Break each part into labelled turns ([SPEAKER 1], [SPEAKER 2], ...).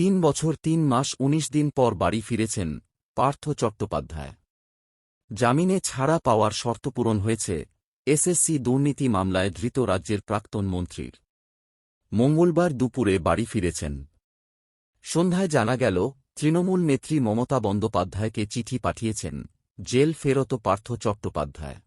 [SPEAKER 1] তিন বছর তিন মাস উনিশ দিন পর বাড়ি ফিরেছেন পার্থ চট্টোপাধ্যায়। জামিনে ছাড়া পাওয়ার শর্ত পূরণ হয়েছে এসএসসি দুর্নীতি মামলায় ধৃত রাজ্যের প্রাক্তন মন্ত্রীর। মঙ্গলবার দুপুরে বাড়ি ফিরেছেন। সন্ধ্যায় জানা গেল, তৃণমূল নেত্রী মমতা বন্দ্যোপাধ্যায়কে চিঠি পাঠিয়েছেন জেল ফেরত পার্থ চট্টোপাধ্যায়।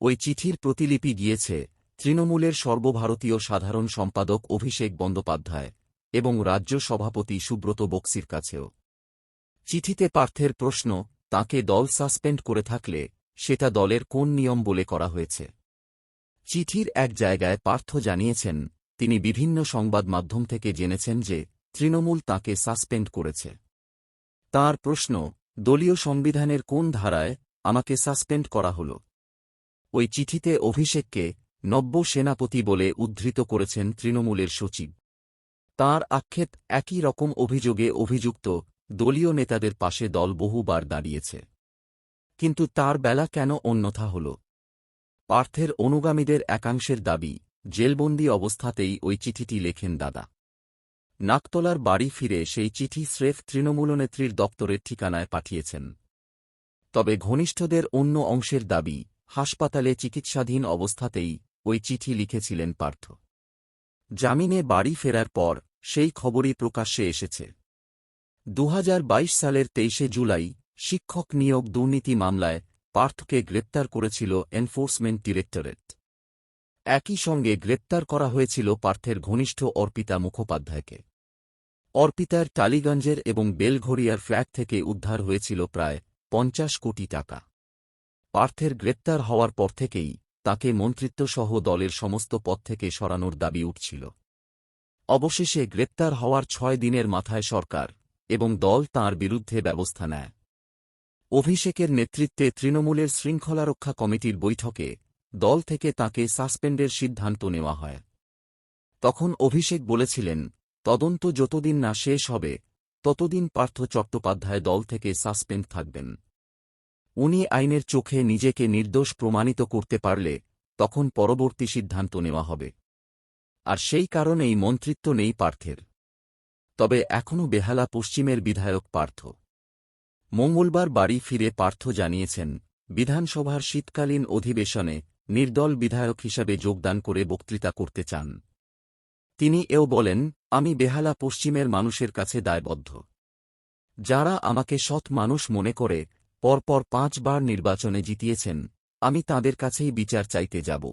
[SPEAKER 1] ওই চিঠির প্রতিলিপি গিয়েছে তৃণমূলের সর্বভারতীয় সাধারণ সম্পাদক অভিষেক বন্দ্যোপাধ্যায়। এবং রাজ্য সভাপতি সুব্রত বক্সির কাছেও। চিঠিতে পার্থের প্রশ্ন, তাকে দল সাসপেন্ড করে থাকলে, সেটা দলের কোন নিয়ম বলে করা হয়েছে? চিঠির এক জায়গায় পার্থ জানিয়েছেন, তিনি বিভিন্ন সংবাদ মাধ্যম থেকে জেনেছেন যে, তৃণমূল তাকে সাসপেন্ড করেছে। তার প্রশ্ন, দলীয় সংবিধানের কোন ধারায় আমাকে সাসপেন্ড করা হল? ওই চিঠিতে অভিষেককে নব্য সেনাপতি বলে উদ্ধৃত করেছেন তৃণমূলের সচিব। তার আক্ষেপ একই রকম অভিযোগে অভিযুক্ত দলীয় নেতাদের পাশে দল বহুবার দাঁড়িয়েছে। কিন্তু তার বেলা কেন অন্যথা হল? পার্থের অনুগামীদের একাংশের দাবি, জেলবন্দি অবস্থাতেই ওই চিঠিটি লেখেন দাদা। নাকতলার বাড়ি ফিরে সেই চিঠি স্রেফ তৃণমূলনেত্রীর দপ্তরের ঠিকানায় পাঠিয়েছেন। তবে ঘনিষ্ঠদের অন্য অংশের দাবি, হাসপাতালে চিকিৎসাধীন অবস্থাতেই ওই চিঠি লিখেছিলেন পার্থ। জামিনে বাড়ি ফেরার পর সেই খবরই প্রকাশ্যে এসেছে। দু হাজার বাইশ সালের তেইশে জুলাই শিক্ষক নিয়োগ দুর্নীতি মামলায় পার্থকে গ্রেপ্তার করেছিল এনফোর্সমেন্ট ডিরেক্টরেট। একই সঙ্গে গ্রেপ্তার করা হয়েছিল পার্থের ঘনিষ্ঠ অর্পিতা মুখোপাধ্যায়কে। অর্পিতার টালিগঞ্জের এবং বেলঘরিয়ার ফ্ল্যাট থেকে উদ্ধার হয়েছিল প্রায় পঞ্চাশ কোটি টাকা। পার্থের গ্রেপ্তার হওয়ার পর থেকেই তাকে মন্ত্রিত্বসহ দলের সমস্ত পদ থেকে সরানোর দাবি উঠছিল। অবশেষে গ্রেপ্তার হওয়ার ছয় দিনের মাথায় সরকার এবং দল তাঁর বিরুদ্ধে ব্যবস্থা নেয়। অভিষেকের নেতৃত্বে তৃণমূলের শৃঙ্খলারক্ষা কমিটির বৈঠকে দল থেকে তাকে সাসপেন্ডের সিদ্ধান্ত নেওয়া হয়। তখন অভিষেক বলেছিলেন, তদন্ত যতদিন না শেষ হবে, ততদিন পার্থ চট্টোপাধ্যায় দল থেকে সাসপেন্ড থাকবেন। উনি আইনের চোখে নিজেকে নির্দোষ প্রমাণিত করতে পারলে তখন পরবর্তী সিদ্ধান্ত নেওয়া হবে। আর সেই কারণেই মন্ত্রিত্ব নেই পার্থের। তবে এখনও বেহালা পশ্চিমের বিধায়ক পার্থ। মঙ্গলবার বাড়ি ফিরে পার্থ জানিয়েছেন, বিধানসভার শীতকালীন অধিবেশনে নির্দল বিধায়ক হিসাবে যোগদান করে বক্তৃতা করতে চান। তিনি এও বলেন, আমি বেহালা পশ্চিমের মানুষের কাছে দায়বদ্ধ। যারা আমাকে সৎ মানুষ মনে করে পরপর পাঁচবার নির্বাচনে জিতিয়েছেন। আমি তাদের কাছেই বিচার চাইতে যাব।